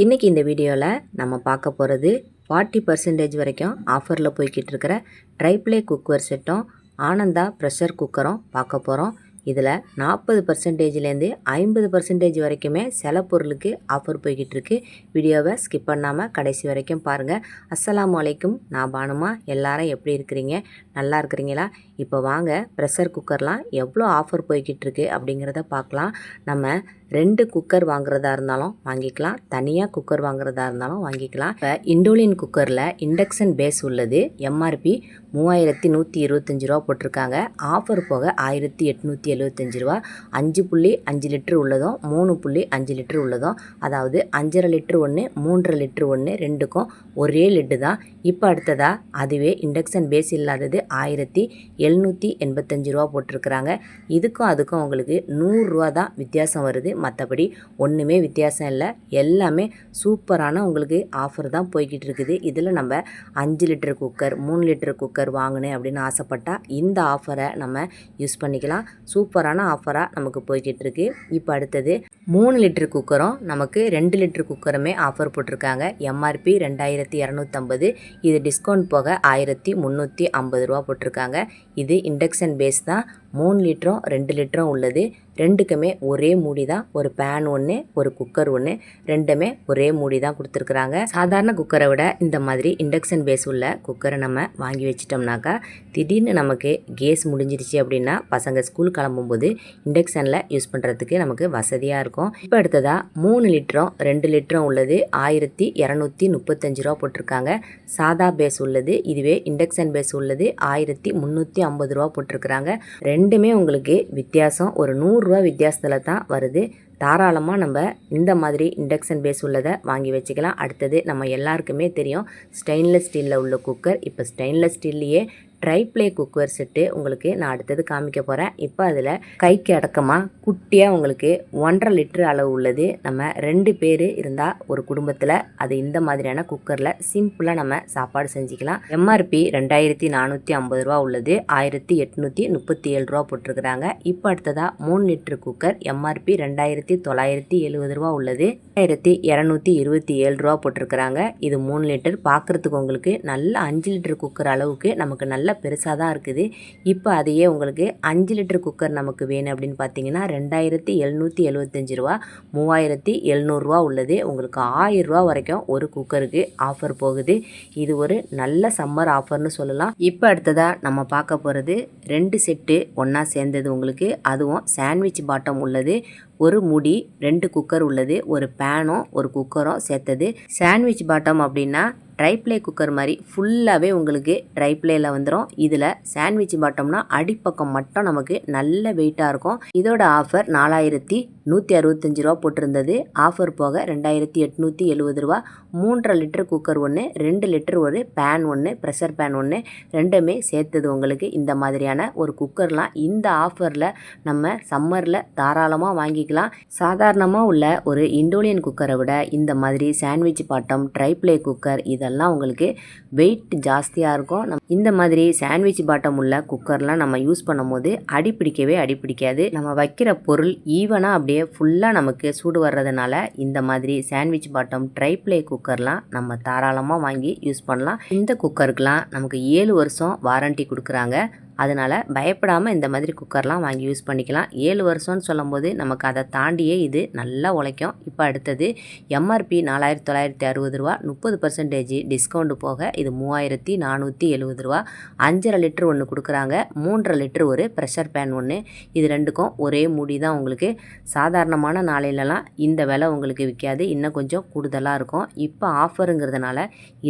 இன்றைக்கி இந்த வீடியோவில் நம்ம பார்க்க போகிறது ஃபார்ட்டி பர்சன்டேஜ் வரைக்கும் ஆஃபரில் போய்கிட்டு இருக்கிற ட்ரைப்ளே குக்கர் செட்டும் ஆனந்தா ப்ரெஷர் குக்கரும் பார்க்க போகிறோம் இதில் நாற்பது பர்சன்டேஜ்லேருந்து ஐம்பது பர்சன்டேஜ் வரைக்குமே சில பொருளுக்கு ஆஃபர் போய்கிட்டு இருக்கு. வீடியோவை ஸ்கிப் பண்ணாமல் கடைசி வரைக்கும் பாருங்கள் அஸ்லாம் வலைக்கும் நான் பானுமா. எல்லாரும் எப்படி இருக்கிறீங்க? நல்லா இருக்கிறீங்களா? இப்போ வாங்க ப்ரெஷர் குக்கர்லாம் எவ்வளோ ஆஃபர் போய்கிட்டிருக்கு அப்படிங்கிறத பார்க்கலாம். நம்ம ரெண்டு குக்கர் வாங்குறதா இருந்தாலும் வாங்கிக்கலாம். தனியாக குக்கர் வாங்குறதா இருந்தாலும் வாங்கிக்கலாம். இப்போ இண்டோலின் குக்கரில் இண்டக்ஷன் பேஸ் உள்ளது. எம்ஆர்பி மூவாயிரத்தி நூற்றி இருபத்தஞ்சி ரூபா போட்டிருக்காங்க. ஆஃபர் போக ஆயிரத்தி எட்நூற்றி எழுபத்தஞ்சி ரூபா. அஞ்சு புள்ளி அஞ்சு லிட்ரு உள்ளதும் மூணு புள்ளி அஞ்சு லிட்ரு உள்ளதும். அதாவது அஞ்சரை லிட்ரு ஒன்று மூன்றரை லிட்ரு ஒன்று ரெண்டுக்கும் ஒரே லிட்டு தான். இப்போ அடுத்ததாக அதுவே இண்டக்ஷன் பேஸ் இல்லாதது ஆயிரத்தி எழுநூற்றி எண்பத்தஞ்சு ரூபா போட்டிருக்கிறாங்க. இதுக்கும் அதுக்கும் உங்களுக்கு நூறுரூவா தான் வித்தியாசம் வருது. மற்றபடி ஒன்றுமே வித்தியாசம் இல்லை. எல்லாமே சூப்பரான உங்களுக்கு ஆஃபர் தான் போய்கிட்டு இருக்குது. இதில் நம்ம அஞ்சு லிட்டர் குக்கர் மூணு லிட்டர் குக்கர் வாங்கினேன் அப்படின்னு ஆசைப்பட்டால் இந்த ஆஃபரை நம்ம யூஸ் பண்ணிக்கலாம். சூப்பரான ஆஃபராக நமக்கு போய்கிட்டு இருக்கு. இப்போ அடுத்தது மூணு லிட்டர் குக்கரும் நமக்கு ரெண்டு லிட்டர் குக்கருமே ஆஃபர் போட்டிருக்காங்க. எம்ஆர்பி ரெண்டாயிரத்தி இரநூத்தம்பது இது டிஸ்கவுண்ட் போக ஆயிரத்தி முந்நூற்றி ஐம்பது ரூபா போட்டிருக்காங்க. இது இண்டக்ஷன் பேஸ் தான். மூணு லிட்டரும் ரெண்டு லிட்டரும் உள்ளது. ரெண்டுக்குமே ஒரே மூடி தான். ஒரு பேன் ஒன்று ஒரு குக்கர் ஒன்று ரெண்டுமே ஒரே மூடி தான் கொடுத்துருக்குறாங்க. சாதாரண குக்கரை விட இந்த மாதிரி இண்டக்ஷன் பேஸ் உள்ள குக்கரை நம்ம வாங்கி வச்சிட்டோம்னாக்கா திடீர்னு நமக்கு கேஸ் முடிஞ்சிருச்சு அப்படின்னா பசங்க ஸ்கூல் கிளம்பும்போது இண்டக்ஷனில் யூஸ் பண்ணுறதுக்கு நமக்கு வசதியாக இருக்கும். இப்போ அடுத்ததாக மூணு லிட்டரும் ரெண்டு லிட்டரும் உள்ளது ஆயிரத்தி இரநூத்தி முப்பத்தஞ்சு ரூபா போட்டிருக்காங்க. சாதா பேஸ் உள்ளது இதுவே இண்டக்ஷன் பேஸ் உள்ளது ஆயிரத்தி முந்நூற்றி ஐம்பது ரூபா போட்டிருக்கிறாங்க. ரெண்டுமே உங்களுக்கு வித்தியாசம். ஒரு நூறுரூவா வித்தியாசத்தில் தான் வருது. தாராளமாக நம்ம இந்த மாதிரி இண்டக்ஷன் பேஸ் உள்ளதை வாங்கி வச்சுக்கலாம். அடுத்தது நம்ம எல்லாருக்குமே தெரியும். ஸ்டெயின்லெஸ் ஸ்டீலில் உள்ள குக்கர் இப்போ ஸ்டெயின்லெஸ் ஸ்டீல்லையே ட்ரை ப்ளே குக்கர் செட்டு உங்களுக்கு நான் அடுத்தது காமிக்க போகிறேன் இப்போ அதில் கைக்கு அடக்கமாக குட்டியாக உங்களுக்கு ஒன்றரை லிட்டர் அளவு உள்ளது. நம்ம ரெண்டு பேர் இருந்தால் ஒரு குடும்பத்தில் அது இந்த மாதிரியான குக்கரில் சிம்பிளாக நம்ம சாப்பாடு செஞ்சுக்கலாம். எம்ஆர்பி ரெண்டாயிரத்தி நானூற்றி ஐம்பது ரூபா உள்ளது. ஆயிரத்தி எட்நூற்றி முப்பத்தி ஏழு ரூபா போட்டிருக்கிறாங்க. இப்போ அடுத்ததாக மூணு லிட்டர் குக்கர் எம்ஆர்பி ரெண்டாயிரத்தி தொள்ளாயிரத்தி எழுபது ரூபா உள்ளது. ஆயிரத்தி இரநூத்தி இருபத்தி ஏழு ரூபா போட்டிருக்கிறாங்க. இது மூணு லிட்டர். பார்க்குறதுக்கு உங்களுக்கு நல்ல அஞ்சு லிட்டர் குக்கர் அளவுக்கு நமக்கு நல்ல பெருசாக தான் இருக்குது. இப்போ அதையே உங்களுக்கு அஞ்சு லிட்டர் குக்கர் நமக்கு வேணும் அப்படின்னு பார்த்தீங்கன்னா ரெண்டாயிரத்தி எழுநூற்றி எழுபத்தஞ்சி ரூபா மூவாயிரத்தி எழுநூறுவா உள்ளது. உங்களுக்கு ஆயிரரூவா வரைக்கும் ஒரு குக்கருக்கு ஆஃபர் போகுது. இது ஒரு நல்ல சம்மர் ஆஃபர்னு சொல்லலாம். இப்போ அடுத்ததாக நம்ம பார்க்க போகிறது ரெண்டு செட்டு ஒன்றா சேர்ந்தது உங்களுக்கு. அதுவும் சாண்ட்விச் பாட்டம் உள்ளது. ஒரு முடி ரெண்டு குக்கர் உள்ளது. ஒரு பேனும் ஒரு குக்கரும் சேர்த்தது. சாண்ட்விச் பாட்டம் அப்படின்னா ட்ரை ப்ளே குக்கர் மாதிரி ஃபுல்லாகவே உங்களுக்கு ட்ரை ப்ளேயில் வந்துடும் இதில் சாண்ட்விச் பாட்டம்னா அடிப்பக்கம் மட்டும் நமக்கு நல்ல வெயிட்டாக இருக்கும். இதோட ஆஃபர் நாலாயிரத்தி நூற்றி அறுபத்தஞ்சி ரூபா போட்டிருந்தது. ஆஃபர் போக ரெண்டாயிரத்தி எட்நூற்றி எழுபது ரூபா. மூன்றரை லிட்டர் குக்கர் ஒன்று ரெண்டு லிட்டர் ஒரு பேன் ஒன்று ப்ரெஷர் பேன் ஒன்று ரெண்டுமே சேர்த்தது உங்களுக்கு இந்த மாதிரியான ஒரு குக்கர்லாம் இந்த ஆஃபரில் நம்ம சம்மரில் தாராளமாக வாங்கிக்கலாம். சாதாரணமாக உள்ள ஒரு இண்டோலியன் குக்கரை விட இந்த மாதிரி சாண்ட்விச் பாட்டம் ட்ரைப்ளே குக்கர் இதை இதெல்லாம் உங்களுக்கு வெயிட் ஜாஸ்தியாக இருக்கும். நம் இந்த மாதிரி சாண்ட்விச் பாட்டம் உள்ள குக்கர்லாம் நம்ம யூஸ் பண்ணும்போது அடி பிடிக்கவே அடி பிடிக்காது நம்ம வைக்கிற பொருள் ஈவனாக அப்படியே ஃபுல்லாக நமக்கு சூடு வர்றதுனால இந்த மாதிரி சாண்ட்விச் பாட்டம் ட்ரைப்ளே குக்கர்லாம் நம்ம தாராளமாக வாங்கி யூஸ் பண்ணலாம். இந்த குக்கருக்கெலாம் நமக்கு ஏழு வருஷம் வாரண்ட்டி கொடுக்குறாங்க. அதனால் பயப்படாமல் இந்த மாதிரி குக்கர்லாம் வாங்கி யூஸ் பண்ணிக்கலாம். ஏழு வருஷம்னு சொல்லும்போது நமக்கு அதை தாண்டியே இது நல்லா உழைக்கும். இப்போ அடுத்தது எம்ஆர்பி நாலாயிரத்தி தொள்ளாயிரத்தி அறுபது ரூபா முப்பது பர்சன்டேஜ் டிஸ்கவுண்ட் போக இது மூவாயிரத்தி நானூற்றி எழுபது ரூபா. அஞ்சரை லிட்டர் ஒன்று கொடுக்குறாங்க. மூன்றரை லிட்டர் ஒரு ப்ரெஷர் பேன் ஒன்று இது ரெண்டுக்கும் ஒரே மூடி தான் உங்களுக்கு. சாதாரணமான நாளையிலலாம் இந்த விலை உங்களுக்கு விற்காது. இன்னும் கொஞ்சம் கூடுதலாக இருக்கும். இப்போ ஆஃபருங்கிறதுனால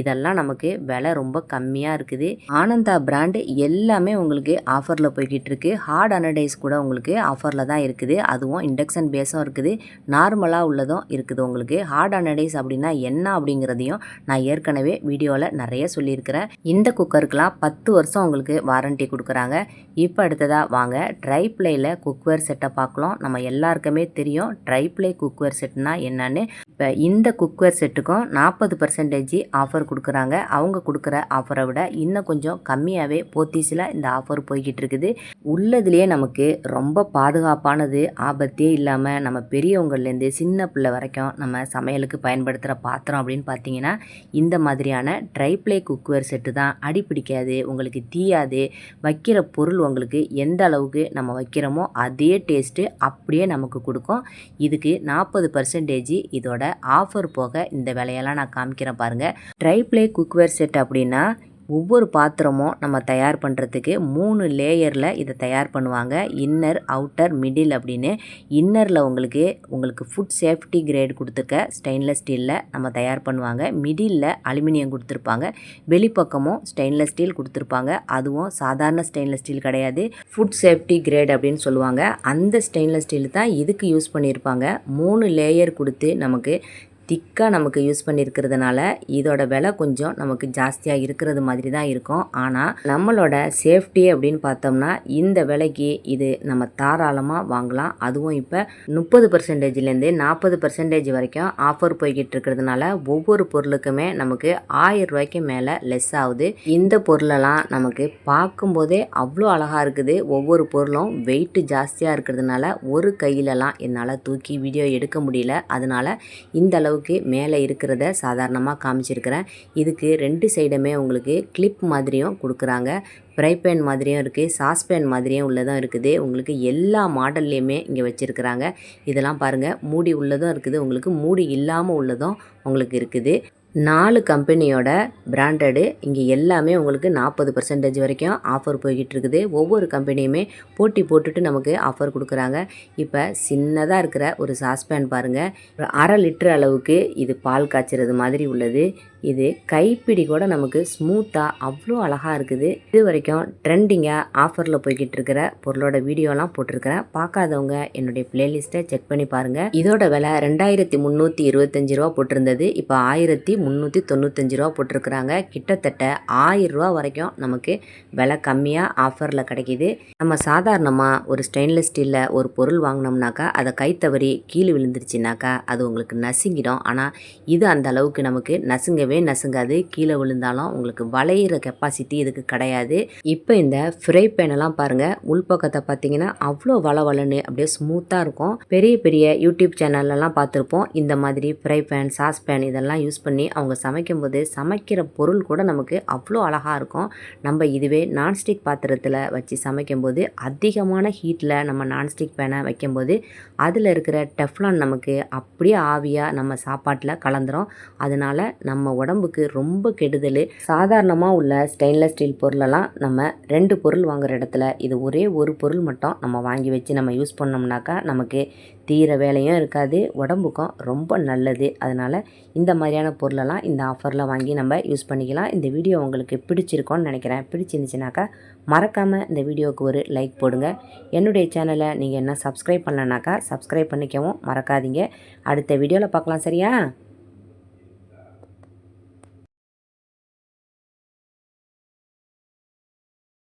இதெல்லாம் நமக்கு விலை ரொம்ப கம்மியாக இருக்குது. ஆனந்தா பிராண்டு எல்லாமே உங்களுக்கு உங்களுக்கு ஆஃபரில் போய்கிட்டு இருக்கு ஹார்ட் அனடைஸ் கூட உங்களுக்கு ஆஃபரில் தான் இருக்குது. அதுவும் இண்டக்ஷன் பேஸும் இருக்குது. நார்மலாக உள்ளதும் இருக்குது உங்களுக்கு. ஹார்ட் அனடைஸ் அப்படின்னா என்ன அப்படிங்கிறதையும் நான் ஏற்கனவே வீடியோவில் நிறைய சொல்லியிருக்கிறேன். இந்த குக்கருக்கெலாம் பத்து வருஷம் உங்களுக்கு வாரண்ட்டி கொடுக்குறாங்க. இப்போ அடுத்ததாக வாங்க ட்ரை பிளேயில் குக்வேர் செட்டை பார்க்கலாம். நம்ம எல்லாருக்குமே தெரியும் ட்ரை பிளே குக்வேர் செட்னா என்னன்னு. இப்போ இந்த குக்வேர் செட்டுக்கும் நாற்பது பர்சன்டேஜ் ஆஃபர் கொடுக்குறாங்க. அவங்க கொடுக்குற ஆஃபரை விட இன்னும் கொஞ்சம் கம்மியாகவே போத்தீஸில் இந்த ஆஃபர் ஆஃபர் போய்கிட்டு இருக்குது உள்ளதுலேயே நமக்கு ரொம்ப பாதுகாப்பானது ஆபத்தே இல்லாமல் நம்ம பெரியவங்கள்லேருந்து சின்ன பிள்ளை வரைக்கும் நம்ம சமையலுக்கு பயன்படுத்துகிற பாத்திரம் அப்படின்னு பார்த்தீங்கன்னா இந்த மாதிரியான ட்ரைப்ளே குக்வேர் செட்டு தான் அடி பிடிக்காது உங்களுக்கு தீயாது. வைக்கிற பொருள் உங்களுக்கு எந்த அளவுக்கு நம்ம வைக்கிறோமோ அதே டேஸ்ட்டு அப்படியே நமக்கு கொடுக்கும். இதுக்கு நாற்பது பர்சன்டேஜ் இதோட ஆஃபர் போக இந்த விலையெல்லாம் நான் காமிக்கிறேன் பாருங்கள் ட்ரைப்ளே குக்வேர் செட் அப்படின்னா ஒவ்வொரு பாத்திரமும் நம்ம தயார் பண்ணுறதுக்கு மூணு லேயரில் இதை தயார் பண்ணுவாங்க. இன்னர் அவுட்டர் மிடில் அப்படின்னு. இன்னரில் உங்களுக்கு உங்களுக்கு ஃபுட் சேஃப்டி கிரேட் கொடுத்துருக்க ஸ்டெயின்லெஸ் ஸ்டீலில் நம்ம தயார் பண்ணுவாங்க. மிடிலில் அலுமினியம் கொடுத்துருப்பாங்க. வெளிப்பக்கமும் ஸ்டெயின்லெஸ் ஸ்டீல் கொடுத்துருப்பாங்க. அதுவும் சாதாரண ஸ்டெயின்லெஸ் ஸ்டீல் கிடையாது. ஃபுட் சேஃப்டி கிரேட் அப்படின்னு சொல்லுவாங்க. அந்த ஸ்டெயின்லெஸ் ஸ்டீல் தான் இதுக்கு யூஸ் பண்ணியிருப்பாங்க. மூணு லேயர் கொடுத்து நமக்கு திக்காக நமக்கு யூஸ் பண்ணியிருக்கிறதுனால இதோட விலை கொஞ்சம் நமக்கு ஜாஸ்தியாக இருக்கிறது மாதிரி தான் இருக்கும். ஆனால் நம்மளோட சேஃப்டி அப்படின்னு பார்த்தோம்னா இந்த விலைக்கு இது நம்ம தாராளமாக வாங்கலாம். அதுவும் இப்போ முப்பது பர்சன்டேஜ்லேருந்து நாற்பது பர்சன்டேஜ் வரைக்கும் ஆஃபர் போய்கிட்டு இருக்கிறதுனால ஒவ்வொரு பொருளுக்குமே நமக்கு ஆயிரம் ரூபாய்க்கு மேலே லெஸ் ஆகுது. இந்த பொருளெல்லாம் நமக்கு பார்க்கும்போதே அவ்வளோ அழகாக இருக்குது. ஒவ்வொரு பொருளும் வெயிட்டு ஜாஸ்தியாக இருக்கிறதுனால ஒரு கையிலலாம் என்னால் தூக்கி வீடியோ எடுக்க முடியல. அதனால் இந்த அளவுக்கு மேலே இருக்கிறத சாதாரணமாக காமிச்சிருக்கிறேன். இதுக்கு ரெண்டு சைடுமே உங்களுக்கு கிளிப் மாதிரியும் கொடுக்குறாங்க. ஃப்ரை பேன் மாதிரியும் இருக்குது சாஸ்பேன் மாதிரியும் உள்ளதும் இருக்குது. உங்களுக்கு எல்லா மாடல்லையுமே இங்கே வச்சுருக்குறாங்க. இதெல்லாம் பாருங்கள் மூடி உள்ளதும் இருக்குது. உங்களுக்கு மூடி இல்லாமல் உள்ளதும் உங்களுக்கு இருக்குது. நாலு கம்பெனியோட பிராண்டடு இங்கே எல்லாமே உங்களுக்கு நாற்பது பர்சன்டேஜ் வரைக்கும் ஆஃபர் போய்கிட்டு இருக்குது ஒவ்வொரு கம்பெனியுமே போட்டி போட்டுட்டு நமக்கு ஆஃபர் கொடுக்குறாங்க. இப்போ சின்னதாக இருக்கிற ஒரு சாஸ்பேன் பாருங்கள் ஒரு அரை லிட்டர் அளவுக்கு இது பால் காய்ச்சிறது மாதிரி உள்ளது. இது கைப்பிடி கூட நமக்கு ஸ்மூத்தாக அவ்வளோ அழகாக இருக்குது. இது வரைக்கும் ட்ரெண்டிங்காக ஆஃபரில் போய்கிட்டு இருக்கிற பொருளோட வீடியோலாம் போட்டிருக்கிறேன். பார்க்காதவங்க என்னுடைய பிளேலிஸ்ட்டை செக் பண்ணி பாருங்கள் இதோட விலை ரெண்டாயிரத்தி முந்நூற்றி இருபத்தஞ்சி ரூபா போட்டிருந்தது. இப்போ ஆயிரத்தி முந்நூற்றி தொண்ணூத்தஞ்சு ரூபா போட்டிருக்கிறாங்க. கிட்டத்தட்ட ஆயிரம் ரூபா வரைக்கும் நமக்கு விலை கம்மியாக ஆஃபரில் கிடைக்கிது. நம்ம சாதாரணமாக ஒரு ஸ்டெயின்லெஸ் ஸ்டீலில் ஒரு பொருள் வாங்கினோம்னாக்கா அதை கை தவறி கீழே விழுந்துருச்சுனாக்கா அது உங்களுக்கு நசுங்கிடும். ஆனால் இது அந்த அளவுக்கு நமக்கு நசுங்க நசுங்கவே நசுங்காது. கீழே விழுந்தாலும் உங்களுக்கு வளையிற கெப்பாசிட்டி இதுக்கு கிடையாது. இப்போ இந்த ஃப்ரை பேனெல்லாம் பாருங்கள் உள்பக்கத்தை பார்த்தீங்கன்னா அவ்வளோ வள வளன்னு அப்படியே ஸ்மூத்தாக இருக்கும். பெரிய பெரிய யூடியூப் சேனல்லலாம் பார்த்துருப்போம். இந்த மாதிரி ஃப்ரை பேன் சாஸ் பேன் இதெல்லாம் யூஸ் பண்ணி அவங்க சமைக்கும்போது சமைக்கிற பொருள் கூட நமக்கு அவ்வளோ அழகாக இருக்கும். நம்ம இதுவே நான்ஸ்டிக் பாத்திரத்தில் வச்சு சமைக்கும்போது அதிகமான ஹீட்டில் நம்ம நான்ஸ்டிக் பேனை வைக்கும்போது அதில் இருக்கிற டெஃப்லான் நமக்கு அப்படியே ஆவியாக நம்ம சாப்பாட்டில் கலந்துரும். அதனால் நம்ம உடம்புக்கு ரொம்ப கெடுதல். சாதாரணமாக உள்ள ஸ்டெயின்லெஸ் ஸ்டீல் பொருளெல்லாம் நம்ம ரெண்டு பொருள் வாங்குற இடத்துல இது ஒரே ஒரு பொருள் மட்டும் நம்ம வாங்கி வச்சு நம்ம யூஸ் பண்ணோம்னாக்கா நமக்கு தீர வேலையும் இருக்காது உடம்புக்கும் ரொம்ப நல்லது. அதனால் இந்த மாதிரியான பொருளெல்லாம் இந்த ஆஃபரில் வாங்கி நம்ம யூஸ் பண்ணிக்கலாம். இந்த வீடியோ உங்களுக்கு பிடிச்சிருக்கோன்னு நினைக்கிறேன். பிடிச்சிருந்துச்சுனாக்கா மறக்காமல் இந்த வீடியோவுக்கு ஒரு லைக் போடுங்க. என்னுடைய சேனலை நீங்கள் என்ன சப்ஸ்கிரைப் பண்ணலனாக்கா சப்ஸ்கிரைப் பண்ணிக்கவும் மறக்காதீங்க. அடுத்த வீடியோவில் பார்க்கலாம் சரியா?